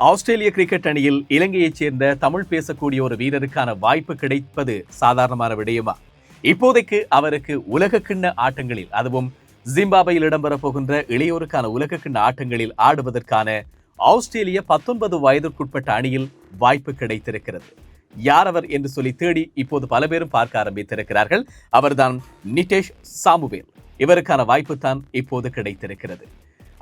ஆஸ்திரேலிய cricket அணியில் இலங்கையைச் சேர்ந்த தமிழ் பேசக்கூடிய ஒரு வீரருக்கான வாய்ப்பு கிடைப்பது சாதாரணமான விடயமா? இப்போதைக்கு அவருக்கு உலக கிண்ண ஆட்டங்களில் அதுவும் ஜிம்பாபையில் இடம்பெறப் போகின்ற இளையோருக்கான உலக கிண்ண ஆட்டங்களில் ஆடுவதற்கான ஆஸ்திரேலிய பத்தொன்பது வயதிற்குட்பட்ட அணியில் வாய்ப்பு கிடைத்திருக்கிறது. யார் அவர் என்று சொல்லி தேடி இப்போது பல பேரும் பார்க்க ஆரம்பித்திருக்கிறார்கள். அவர்தான் நிதேஷ் சாமுவேல். இவருக்கான வாய்ப்பு தான் இப்போது கிடைத்திருக்கிறது.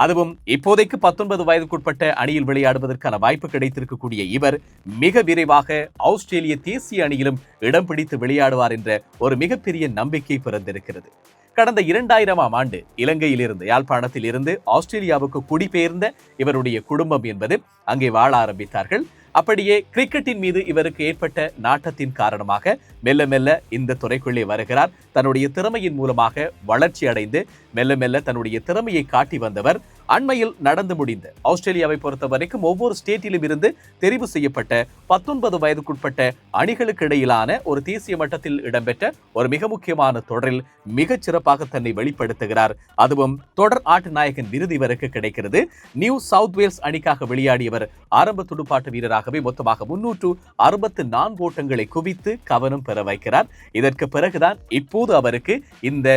அதுவும் இப்போதைக்கு பத்தொன்பது வயதுக்குட்பட்ட அணியில் விளையாடுவதற்கான வாய்ப்பு கிடைத்திருக்கக்கூடிய இவர் மிக விரைவாக ஆஸ்திரேலிய தேசிய அணியிலும் இடம் பிடித்து விளையாடுவார் என்ற ஒரு மிகப்பெரிய நம்பிக்கை பிறந்திருக்கிறது. கடந்த இரண்டாயிரமாம் ஆண்டு இலங்கையிலிருந்து யாழ்ப்பாணத்தில் இருந்து ஆஸ்திரேலியாவுக்கு குடிபெயர்ந்த இவருடைய குடும்பம் என்பது அங்கே வாழ ஆரம்பித்தார்கள். அப்படியே கிரிக்கெட்டின் மீது இவருக்கு ஏற்பட்ட நாட்டத்தின் காரணமாக மெல்ல மெல்ல இந்த துறைக்குள்ளே வருகிறார். தன்னுடைய திறமையின் மூலமாக வளர்ச்சி அடைந்து மெல்ல மெல்ல தன்னுடைய திறமையை காட்டி வந்தவர் அண்மையில் நடந்து முடிந்த ஆஸ்திரேலியாவை பொறுத்த வரைக்கும் ஒவ்வொரு ஸ்டேட்டிலும் இருந்து தெரிவு செய்யப்பட்ட பத்தொன்பது வயதுக்குட்பட்ட அணிகளுக்கு இடையிலான ஒரு தேசிய மட்டத்தில் இடம்பெற்ற ஒரு மிக முக்கியமான தொடரில் மிகச் சிறப்பாக தன்னை வெளிப்படுத்துகிறார். அதுவும் தொடர் ஆட்டு நாயகன் விருது இவருக்கு கிடைக்கிறது. நியூ சவுத் வேல்ஸ் அணிக்காக விளையாடியவர் ஆரம்ப துடுப்பாட்ட வீரராகவே மொத்தமாக முன்னூற்று அறுபத்து நான்கு ஓட்டங்களை குவித்து கவனம் பெற வைக்கிறார். இதற்கு பிறகுதான் இப்போது அவருக்கு இந்த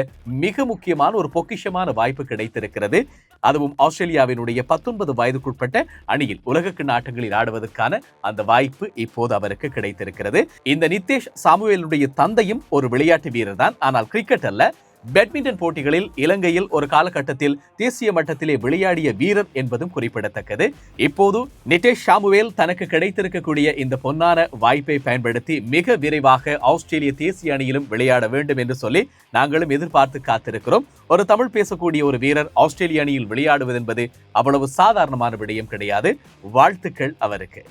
மிக முக்கியமான ஒரு பொக்கிஷமான வாய்ப்பு கிடைத்திருக்கிறது. அதுவும் ஆஸ்திரேலியாவினுடைய பத்தொன்பது வயதுக்குட்பட்ட அணியில் உலகக்கிண்ண ஆட்டங்களில் ஆடுவதற்கான அந்த வாய்ப்பு இப்போது அவருக்கு கிடைத்திருக்கிறது. இந்த நித்தேஷ் சாமுவேலுடைய தந்தையும் ஒரு விளையாட்டு வீரர் தான் ஆனால் கிரிக்கெட் அல்ல. பேட்மிண்டன் போட்டிகளில் இலங்கையில் ஒரு காலகட்டத்தில் தேசிய மட்டத்திலே விளையாடிய வீரர் என்பதும் குறிப்பிடத்தக்கது. இப்போது நிதேஷ் ஷாமுவேல் தனக்கு கிடைத்திருக்கக்கூடிய இந்த பொன்னான வாய்ப்பை பயன்படுத்தி மிக விரைவாக ஆஸ்திரேலிய தேசிய அணியிலும் விளையாட வேண்டும் என்று சொல்லி நாங்களும் எதிர்பார்த்து காத்திருக்கிறோம். ஒரு தமிழ் பேசக்கூடிய ஒரு வீரர் ஆஸ்திரேலிய அணியில் விளையாடுவது என்பது அவ்வளவு சாதாரணமான விடயம் கிடையாது. வாழ்த்துக்கள் அவருக்கு.